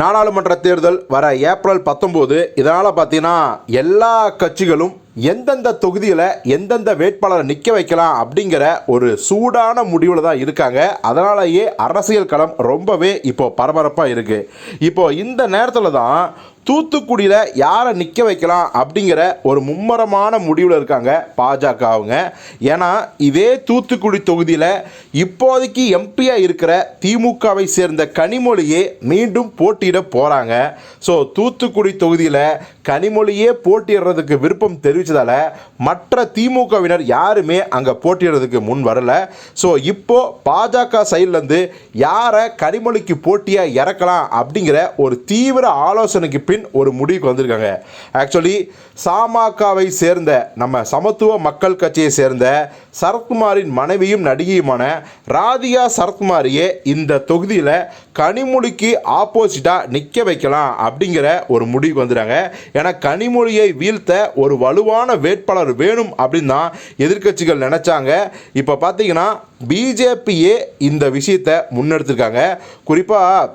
நாடாளுமன்ற தேர்தல் வர ஏப்ரல் பத்தொம்போது இதனால் பார்த்தீங்கன்னா எல்லா கட்சிகளும் எந்தெந்த தொகுதியில் எந்தெந்த வேட்பாளரை நிற்க வைக்கலாம் அப்படிங்கிற ஒரு சூடான முடிவில் தான் இருக்காங்க. அதனாலேயே அரசியல் களம் ரொம்பவே இப்போ பரபரப்பாக இருக்குது இப்போ இந்த நேரத்தில் தான் தூத்துக்குடியில் யாரை நிற்க வைக்கலாம் அப்படிங்கிற ஒரு மும்மரமான முடிவில் இருக்காங்க பாஜக அவங்க. ஏன்னா இதே தூத்துக்குடி தொகுதியில் இப்போதைக்கு எம்பியாக இருக்கிற திமுகவை சேர்ந்த கனிமொழியே மீண்டும் போட்டியிட போகிறாங்க ஸோ தூத்துக்குடி தொகுதியில் கனிமொழியே போட்டியிடுறதுக்கு விருப்பம் தெரிவித்ததால் மற்ற திமுகவினர் யாருமே அங்கே போட்டியிடுறதுக்கு முன் வரல. ஸோ இப்போது பாஜக சைட்லேருந்து யாரை கனிமொழிக்கு போட்டியாக இறக்கலாம் அப்படிங்கிற ஒரு தீவிர ஆலோசனைக்கு பின் ஒரு முடிவுக்கு வந்திருக்காங்க. ஆக்சுவலி சாமாக்காவை சேர்ந்த நம்ம சமத்துவ மக்கள் கட்சியை சேர்ந்த சரத்குமாரின் மனைவியும் நடிகையுமான ராதிகா சரத்குமாரியே இந்த தொகுதியில் கனிமொழிக்கு ஆப்போசிட்டாக நிற்க வைக்கலாம் அப்படிங்கிற ஒரு முடிவுக்கு வந்துடுறாங்க ஏன்னா கனிமொழியை வீழ்த்த ஒரு வலுவான வேட்பாளர் வேணும் அப்படின்னு தான் எதிர்க்கட்சிகள் நினச்சாங்க. இப்போ பார்த்தீங்கன்னா பிஜேபியே இந்த விஷயத்தை முன்னெடுத்திருக்காங்க. குறிப்பாக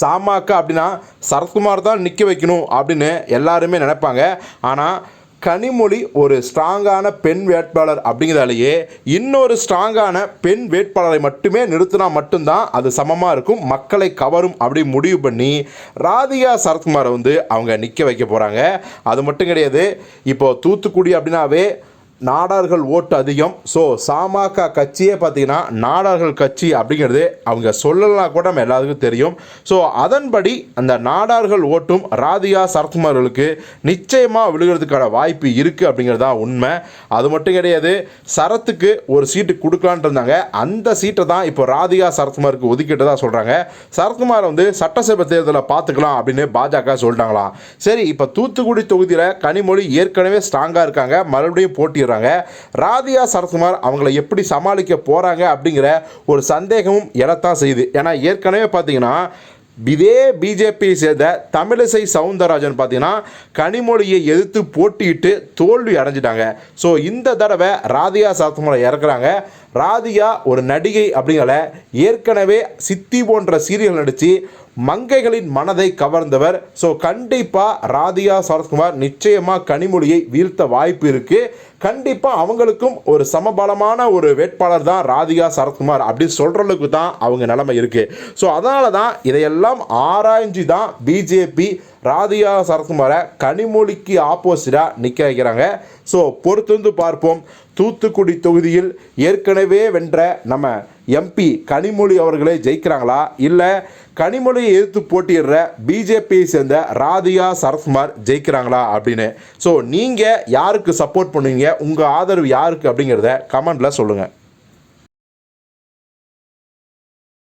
சாமாக்கா அப்படின்னா சரத்குமார் தான் நிற்க வைக்கணும் அப்படின்னு எல்லாருமே நினைப்பாங்க. ஆனால் கனிமொழி ஒரு ஸ்ட்ராங்கான பெண் வேட்பாளர் அப்படிங்கிறதாலேயே இன்னொரு ஸ்ட்ராங்கான பெண் வேட்பாளரை மட்டுமே நிறுத்தினா மட்டும்தான் அது சமமாக இருக்கும். மக்களை கவரும் அப்படி முடிவு பண்ணி ராதிகா சரத்குமாரை வந்து அவங்க நிற்க வைக்க போகிறாங்க அது மட்டும் கிடையாது இப்போது தூத்துக்குடி அப்படின்னாவே நாடார்கள் ஓட்டு அதிகம். ஸோ சாமாகா கட்சியே பார்த்தீங்கன்னா நாடார்கள் கட்சி அப்படிங்கிறது அவங்க சொல்லலாம் கூட நம்ம எல்லாத்துக்கும் தெரியும். ஸோ அதன்படி அந்த நாடார்கள் ஓட்டும் ராதிகா சரத்குமார்களுக்கு நிச்சயமாக விழுகிறதுக்கான வாய்ப்பு இருக்குது அப்படிங்கிறது தான் உண்மை. அது மட்டும் கிடையாது சரத்துக்கு ஒரு சீட்டு கொடுக்கலான்ட்டு இருந்தாங்க. அந்த சீட்டை தான் இப்போ ராதிகா சரத்குமாருக்கு ஒதுக்கிட்டதா சொல்கிறாங்க சரத்குமார் வந்து சட்டசபை தேர்தலில் பார்த்துக்கலாம் அப்படின்னு பாஜக சொல்லிட்டாங்களாம். சரி இப்போ தூத்துக்குடி தொகுதியில் கனிமொழி ஏற்கனவே ஸ்ட்ராங்காக இருக்காங்க. மறுபடியும் இருக்கிறாங்க ராதியா சரத்குமார் அவங்கள எப்படி சமாளிக்க போகிறாங்க அப்படிங்கிற ஒரு சந்தேகமும் எழத்தான் செய்யுது. ஏன்னா ஏற்கனவே பார்த்தீங்கன்னா இதே பிஜேபியை சேர்ந்த தமிழிசை சவுந்தரராஜன் பார்த்தீங்கன்னா கனிமொழியை எதிர்த்து போட்டியிட்டு தோல்வி அடைஞ்சிட்டாங்க. ஸோ இந்த தடவை ராதிகா சரத்குமாரை இறக்குறாங்க. ராதிகா ஒரு நடிகை அப்படிங்கிற ஏற்கனவே சித்தி போன்ற சீரியல் நடித்து மங்கைகளின் மனதை கவர்ந்தவர். ஸோ கண்டிப்பாக ராதிகா சரத்குமார் நிச்சயமாக கனிமொழியை வீழ்த்த வாய்ப்பு இருக்குது கண்டிப்பாக அவங்களுக்கும் ஒரு சமபலமான ஒரு வேட்பாளர் தான் ராதிகா சரத்குமார் அப்படின்னு சொல்கிற அளவுக்கு தான் அவங்க நிலைமை இருக்குது ஸோ அதனால தான் இதையெல்லாம் ஆராய்ஞ்சு தான் பிஜேபி ராதிகா சரத்குமாரை கனிமொழிக்கு ஆப்போசிட்டாக நிற்க வைக்கிறாங்க. ஸோ பொறுத்து வந்து பார்ப்போம். தூத்துக்குடி தொகுதியில் ஏற்கனவே வென்ற நம்ம எம்பி கனிமொழி அவர்களே ஜெயிக்கிறாங்களா? இல்லை கனிமொழியை எதிர்த்து போட்டியிடுற பிஜேபியை சேர்ந்த ராதிகா சரத்குமார் ஜெயிக்கிறாங்களா அப்படின்னு? ஸோ நீங்கள் யாருக்கு சப்போர்ட் பண்ணுவீங்க? உங்கள் ஆதரவு யாருக்கு அப்படிங்கிறத கமெண்டில் சொல்லுங்கள்